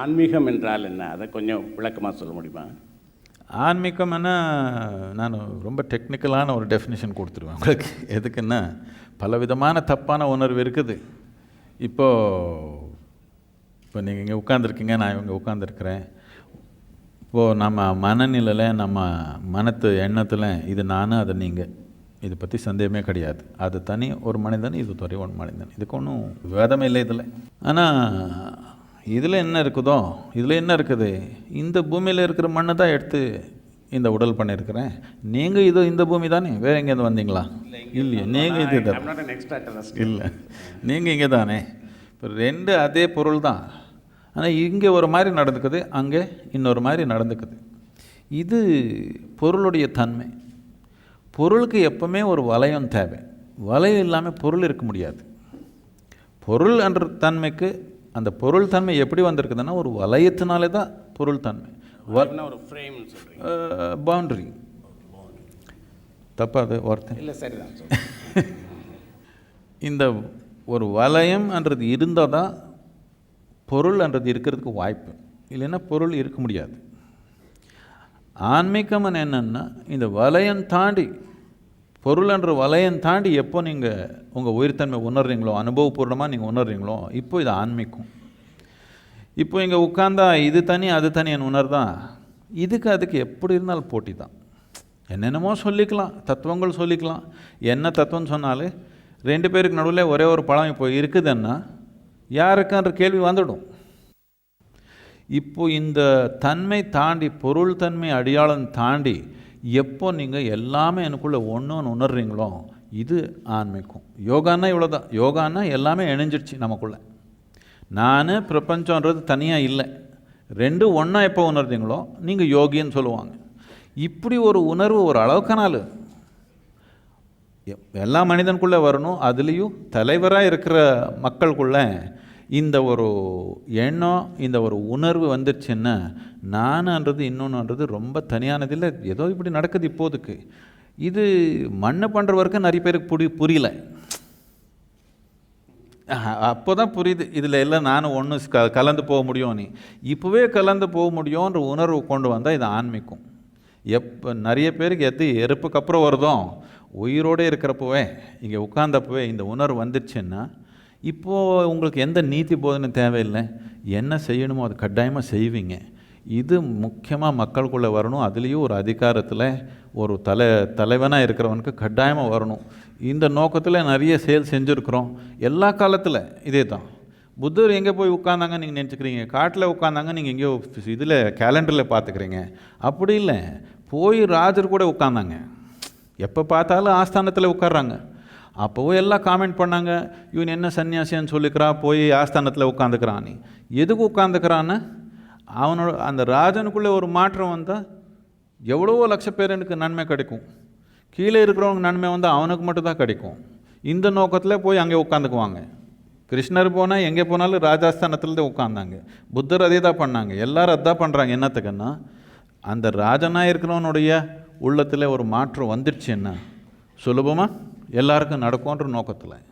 ஆன்மீகம் என்றால் என்ன? அதை கொஞ்சம் விளக்கமாக சொல்ல முடியுமா? ஆன்மீகம்னா நான் ரொம்ப டெக்னிக்கலான ஒரு டெஃபினிஷன் கொடுத்துருவேன் உங்களுக்கு. எதுக்குன்னா பலவிதமான தப்பான உணர்வு இருக்குது. இப்போது இப்போ நீங்கள் இங்கே உட்காந்துருக்கீங்க நான் இங்கே உட்காந்துருக்கிறேன் இப்போது நம்ம மனநிலையில் நம்ம மனத்து எண்ணத்தில் இது நான் அது நீங்கள் இதை பற்றி சந்தேகமே கிடையாது. அது தனி ஒரு மனிதன் இது துறை ஒரு மனிதன். இதுக்கு ஒன்றும் விவாதமே இல்லை இதில். ஆனால் இதில் என்ன இருக்குதோ இதில் என்ன இருக்குது? இந்த பூமியில் இருக்கிற மண்ணை தான் எடுத்து இந்த உடல் பண்ணியிருக்கிறேன். நீங்கள் இது இந்த பூமி தானே? வேறு எங்கேருந்து வந்தீங்களா? இல்லையே நீங்கள் இது. இல்லை நீங்கள் இங்கே தானே? இப்போ ரெண்டு அதே பொருள் தான். ஆனால் இங்கே ஒரு மாதிரி நடந்துக்குது அங்கே இன்னொரு மாதிரி நடந்துக்குது. இது பொருளுடைய தன்மை. பொருளுக்கு எப்பவுமே ஒரு வளையம் தேவை. வளையம் இல்லாமல் பொருள் இருக்க முடியாது. பொருள் என்ற தன்மைக்கு அந்த பொருள் தன்மை எப்படி வந்திருக்குதுன்னா ஒரு வளையத்தினாலே தான் பொருள் தன்மை பவுண்ட்ரி தப்பா அது வார்த்தை? இல்லை சரிதான். இந்த ஒரு வலயம்ன்றது இருந்தால் தான் பொருள்ன்றது இருக்கிறதுக்கு வாய்ப்பு. இல்லைன்னா பொருள் இருக்க முடியாது. ஆன்மீகம்னு என்னன்னா இந்த வலயம் தாண்டி பொருள்ன்ற வலயம் தாண்டி எப்போ நீங்கள் உங்கள் உயிர்த்தன்மை உணர்றீங்களோ அனுபவபூர்ணமாக நீங்கள் உணர்றீங்களோ இப்போ இது ஆன்மிக்கும் இப்போ இங்கே உட்காந்தா இது தனி அது தனி என் உணர்தான் இதுக்கு அதுக்கு எப்படி இருந்தாலும் போட்டி தான். என்னென்னமோ சொல்லிக்கலாம் தத்துவங்கள் சொல்லிக்கலாம். என்ன தத்துவம் சொன்னாலே ரெண்டு பேருக்கு நடுவில் ஒரே ஒரு பழம் இப்போ இருக்குதுன்னா யாருக்குன்ற கேள்வி வந்துடும். இப்போ இந்த தன்மை தாண்டி பொருள் தன்மை அடையாளம் தாண்டி எப்போ நீங்கள் எல்லாமே எனக்குள்ளே ஒன்று ஒன்று உணர்றீங்களோ இது ஆன்மீகம். யோகான்னா இவ்வளோ தான் யோகான்னா எல்லாமே இணைஞ்சிடுச்சு நமக்குள்ளே. நான் பிரபஞ்சன்றது தனியாக இல்லை. ரெண்டு ஒன்றா எப்போ உணர்றீங்களோ நீங்கள் யோகின்னு சொல்லுவாங்க. இப்படி ஒரு உணர்வு ஒரு அளவுக்கானாலும் எல்லா மனிதனுக்குள்ளே வரணும். அதுலேயும் தலைவராக இருக்கிற மக்களுக்குள்ளே இந்த ஒரு எண்ணம் இந்த ஒரு உணர்வு வந்துருச்சுன்னா நானுன்றது இன்னொன்றுன்றது ரொம்ப தனியானதில்லை ஏதோ இப்படி நடக்குது இப்போதைக்கு. இது மண்ணை பண்ணுற வரைக்கும் நிறைய பேருக்கு புரி புரியல. அப்போ தான் புரியுது. இதில் எல்லாம் நானும் ஒன்று க கலந்து போக முடியும் நீ. இப்போவே கலந்து போக முடியும்ன்ற உணர்வு கொண்டு வந்தால் இது ஆன்மிக்கும் எப்போ நிறைய பேருக்கு எது எருப்புக்கு அப்புறம் வருதோ? உயிரோடு இருக்கிறப்பவே இங்கே உட்கார்ந்தப்பவே இந்த உணர்வு வந்துருச்சுன்னா இப்போது உங்களுக்கு எந்த நீதி போதனை தேவையில்லை? என்ன செய்யணுமோ அது கட்டாயமாக செய்வீங்க. இது முக்கியமாக மக்களுக்குள்ளே வரணும். அதுலேயும் ஒரு அதிகாரத்தில் ஒரு தலை தலைவனாக இருக்கிறவனுக்கு கட்டாயமாக வரணும். இந்த நோக்கத்தில் நிறைய செயல் செஞ்சுருக்குறோம். எல்லா காலத்தில் இதே தான் புத்தர் எங்கே போய் உட்காந்தாங்க நீங்கள் நினச்சிக்கிறீங்க? காட்டில் உட்காந்தாங்க நீங்கள் எங்கேயோ இதில் கேலண்டரில் பார்த்துக்கிறீங்க. அப்படி இல்லை. போய் ராஜர் கூட உட்காந்தாங்க எப்போ பார்த்தாலும் ஆஸ்தானத்தில் உட்கார்றாங்க. அப்போவும் எல்லாம் காமெண்ட் பண்ணாங்க இவன் என்ன சன்னியாசின்னு சொல்லிக்கிறா போய் ஆஸ்தானத்தில் உட்காந்துக்கிறான் நீ. எதுக்கு உட்காந்துக்கிறான்னு அவனோட அந்த ராஜனுக்குள்ளே ஒரு மாற்றம் வந்தால் எவ்வளவோ லட்ச எனக்கு நன்மை கிடைக்கும். கீழே இருக்கிறவங்க நன்மை வந்து அவனுக்கு மட்டும்தான் கிடைக்கும். இந்த நோக்கத்தில் போய் அங்கே உட்காந்துக்குவாங்க கிருஷ்ணர் போனால் எங்கே போனாலும் ராஜஸ்தானத்தில் தான் உட்காந்தாங்க புத்தர் அதே தான் பண்ணாங்க. எல்லாரும் அதான் பண்ணுறாங்க என்னத்துக்குன்னா அந்த ராஜனாக இருக்கிறவனுடைய உள்ளத்தில் ஒரு மாற்றம் வந்துடுச்சுன்னா சுலபமாக எல்லாருக்கும் நடக்கும்ன்ற நோக்கத்தில்.